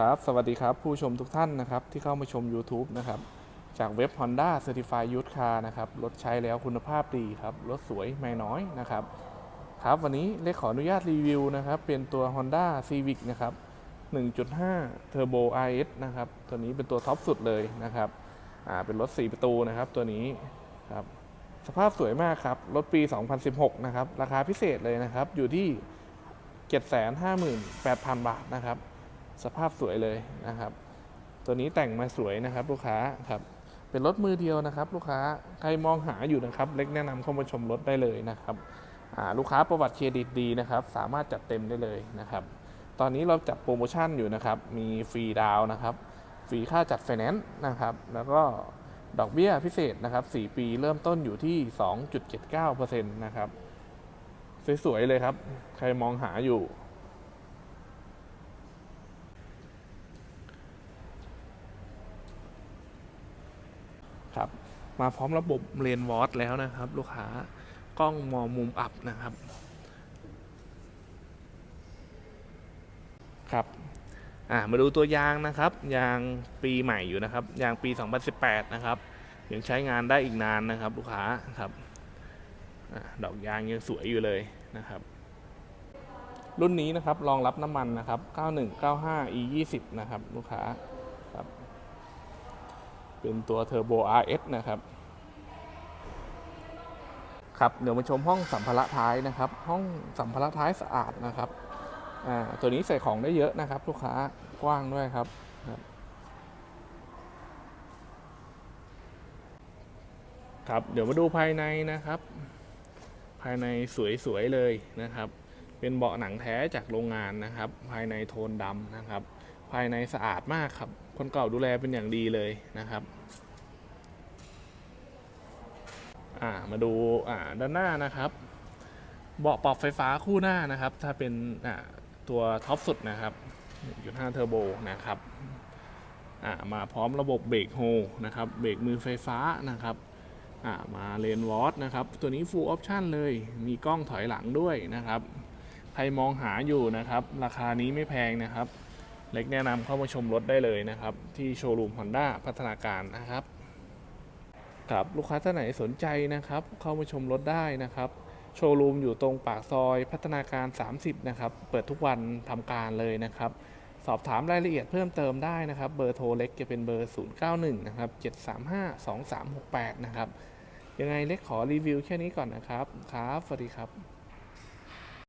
ครับ สวัสดีครับ ผู้ชมทุกท่านนะครับที่เข้ามาชม YouTube นะครับ จากเว็บ Honda Certified Used Car นะครับ รถใช้แล้วคุณภาพดีครับ รถสวยไม่น้อยนะครับ ครับ วันนี้เล็กขออนุญาตรีวิวนะครับ เป็นตัว Honda Civic นะครับ 1.5 Turbo RS นะครับ ตัวนี้เป็นตัวท็อปสุดเลยนะครับ อ่า เป็นรถ 4 ประตูนะครับ ตัวนี้ครับ สภาพสวยมากครับ รถปี 2016 นะครับ ราคาพิเศษเลยนะครับ อยู่ที่ 758,000 บาทนะครับ สภาพสวยเลยนะครับ ตัวนี้แต่งมาสวยนะครับลูกค้าครับเป็นรถมือเดียวนะครับ ลูกค้าใครมองหาอยู่นะครับ เล็กแนะนำเข้ามาชมรถได้เลยนะครับลูกค้าประวัติเครดิตดีนะครับ สามารถจัดเต็มได้เลยนะครับ ตอนนี้เราจัดโปรโมชั่นอยู่นะครับ มีฟรีดาวน์นะครับฟรีค่าจัดไฟแนนซ์นะครับ แล้วก็ดอกเบี้ยพิเศษนะครับ 4 ปีเริ่มต้นอยู่ที่ 2.79%นะครับ สวยๆเลยครับ ใครมองหาอยู่ ครับมาพร้อมระบบเลนวอตแล้วนะครับ ลูกค้ากล้องมองมุมอับนะครับครับอ่ามาดูตัวยางนะครับ ยางปีใหม่อยู่นะครับ ยางปี 2018 นะครับ ยังใช้งานได้อีกนานนะครับ ลูกค้าครับอดอกยางยังสวยอยู่เลยนะครับ รุ่นนี้นะครับรองรับน้ำมันนะครับ 9195 e 20 นะครับ ลูกค้า เป็นตัว Turbo RS นะครับครับเดี๋ยวมาชมห้องสัมภาระท้ายนะครับ ห้องสัมภาระท้ายสะอาดนะครับอ่าตัวนี้ใส่ของได้เยอะนะครับ ลูกค้ากว้างด้วยครับครับเดี๋ยวมาดูภายในนะครับ ภายในสวยๆเลยนะครับ เป็นเบาะหนังแท้จากโรงงานนะครับ ภายในโทนดำนะครับ ภายในสะอาดมากครับ คนเก่าดูแลเป็นอย่างดีเลยนะครับ่ามาดูอ่าด้านหน้านะครับ เบาะปรับไฟฟ้าคู่หน้านะครับ ถ้าเป็นอ่าตัวท็อปสุดนะครับ1.5เทอร์โบนะครับอ่ามาพร้อมระบบเบรกโฮนะครับเบรกมือไฟฟ้านะครับอ่ามาเลนวอตนะครับ ตัวนี้ full option เลย มีกล้องถอยหลังด้วยนะครับ ใครมองหาอยู่นะครับ ราคานี้ไม่แพงนะครับ เล็กแนะนำเข้ามาชมรถได้เลยนะครับ ที่โชว์รูม Honda พัฒนาการนะครับครับลูกค้าท่านไหนสนใจนะครับ เข้ามาชมรถได้นะครับ โชว์รูมอยู่ตรงปากซอยพัฒนาการ 30 นะครับ เปิดทุกวันทำการเลยนะครับ สอบถามรายละเอียดเพิ่มเติมได้นะครับ เบอร์โทรเล็กจะเป็นเบอร์ 091 นะครับ 735 2368 นะครับ ยังไงเล็กขอรีวิวแค่นี้ก่อนนะครับ ครับ สวัสดีครับ